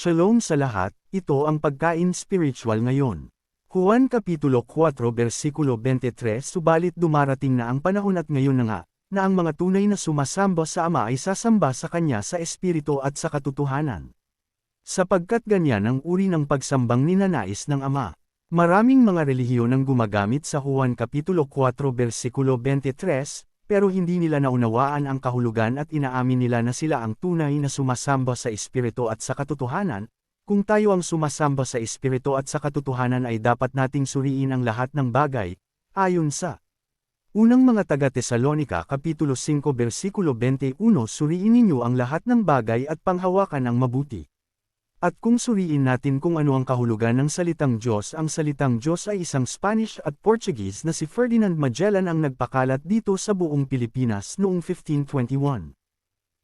Shalom sa lahat, ito ang pagkain spiritual ngayon. Juan Kapitulo 4 versikulo 23 Subalit dumarating na ang panahon at ngayon na nga, na ang mga tunay na sumasamba sa Ama ay sasamba sa Kanya sa Espiritu at sa katotohanan. Sapagkat ganyan ang uri ng pagsambang ninanais ng Ama. Maraming mga relihiyon ang gumagamit sa Juan Kapitulo 4 versikulo 23, pero hindi nila naunawaan ang kahulugan at inaamin nila na sila ang tunay na sumasamba sa Espiritu at sa katotohanan, kung tayo ang sumasamba sa Espiritu at sa katotohanan ay dapat nating suriin ang lahat ng bagay, ayon sa Unang mga taga-Tesalonika Kapitulo 5 versikulo 21 Suriin ninyo ang lahat ng bagay at panghawakan ang mabuti. At kung suriin natin kung ano ang kahulugan ng salitang Diyos ang salitang Diyos ay isang Spanish at Portuguese na si Ferdinand Magellan ang nagpakalat dito sa buong Pilipinas noong 1521.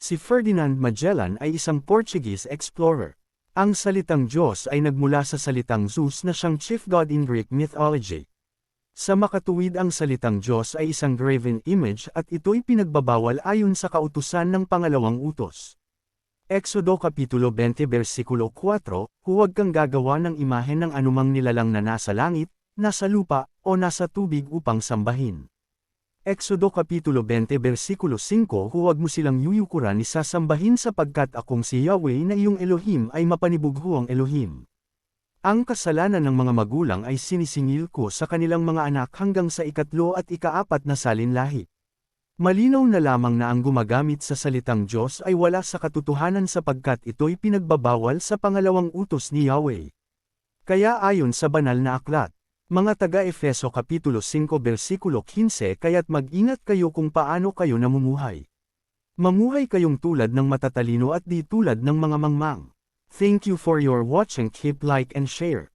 Si Ferdinand Magellan ay isang Portuguese explorer. Ang salitang Diyos ay nagmula sa salitang Zeus na siyang chief god in Greek mythology. Sa makatuwid ang salitang Diyos ay isang graven image at ito'y pinagbabawal ayon sa kautusan ng pangalawang utos. Exodo Kapitulo 20 versikulo 4, Huwag kang gagawa ng imahen ng anumang nilalang na nasa langit, nasa lupa, o nasa tubig upang sambahin. Exodo Kapitulo 20 versikulo 5 Huwag mo silang yuyukuran ni sasambahin sapagkat akong si Yahweh na iyong Elohim ay mapanibugho ang Elohim. Ang kasalanan ng mga magulang ay sinisingil ko sa kanilang mga anak hanggang sa ikatlo at ikaapat na salinlahi. Malinaw na lamang na ang gumagamit sa salitang Diyos ay wala sa katotohanan sapagkat ito'y pinagbabawal sa pangalawang utos ni Yahweh. Kaya ayon sa banal na aklat, mga taga-Efeso Kapitulo 5 versikulo 15 kaya't mag-ingat kayo kung paano kayo namumuhay. Mamuhay kayong tulad ng matatalino at di tulad ng mga mangmang. Thank you for your watching keep like and share.